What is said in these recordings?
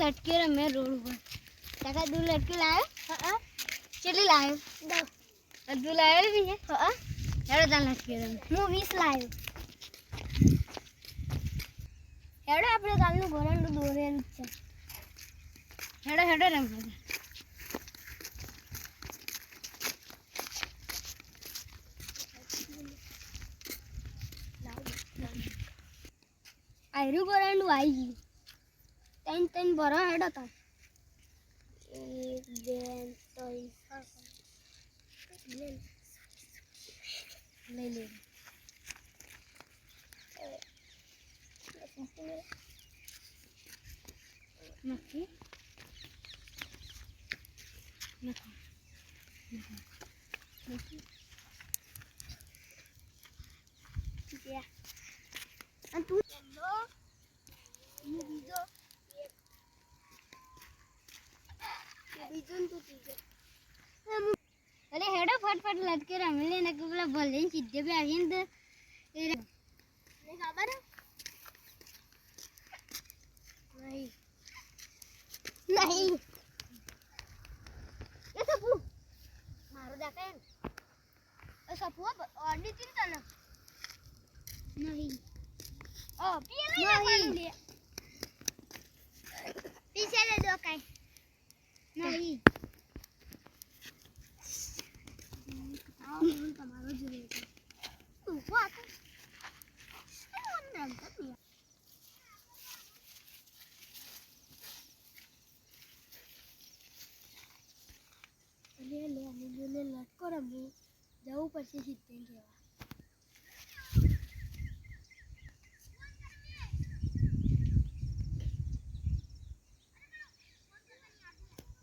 લટકી રમે રોડ ઉપર કાકા તું લટકી લાવ્યો હા કેટલી લાવ્યો દસ તું લાવ્યો બી હા હેડો તાર લટકી રમે હું વીસ લાવ્યો હેડો આપણે કાલનું ગોરંડું દોરેલું જ છે હેડો હેડો રમવા આયરું ગોરંડું આવી ગયું टेन टेन बड़ा हेड था ले ले બીજો અરે હેડો ફટફટ લટકે રમી લે ને પેલા ભલે સીધે બી આવીને તો ખબર? નહીં. નહીં. એ સપુ. મારો એ ઓડી નહીં. ઓ પીએ નહીં લે દો કાઈ. લે લે અમે જોને લટકો રમવું. જવું પડશે સિત્તેર જેવા.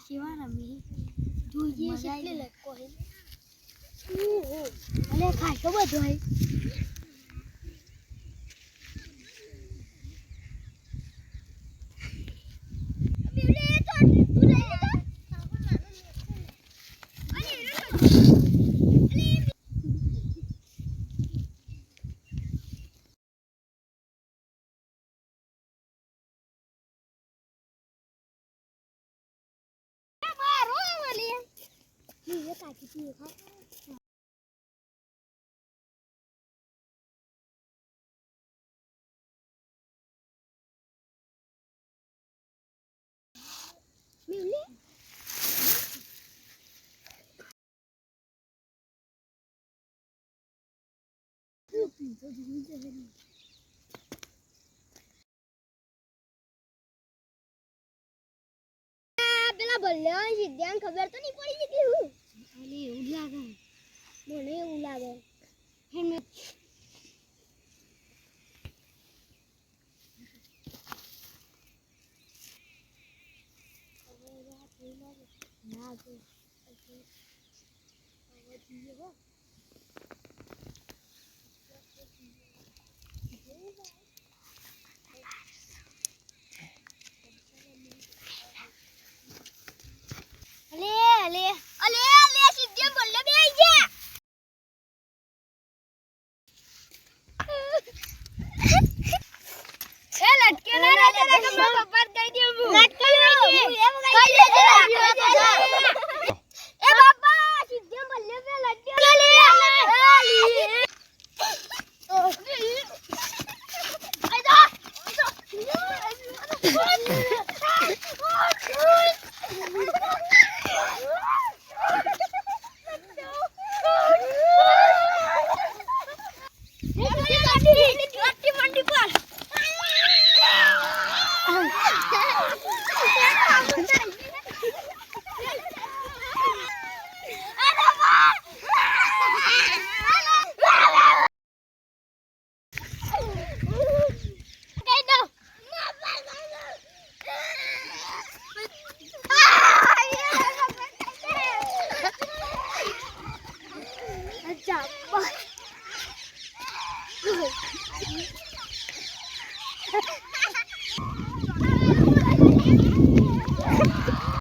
સીધા આપણે જઈએ જોઈએ કેટલી લટકો અલે ખાસો બધો હે એ કાકી તું ખા મિલી પેલા ભલ્લે સિદ્ધાંત ખબર તો નહીં પડી કે હું અરે એવું લાગે મને એવું લાગે હેમે ના તો Good job.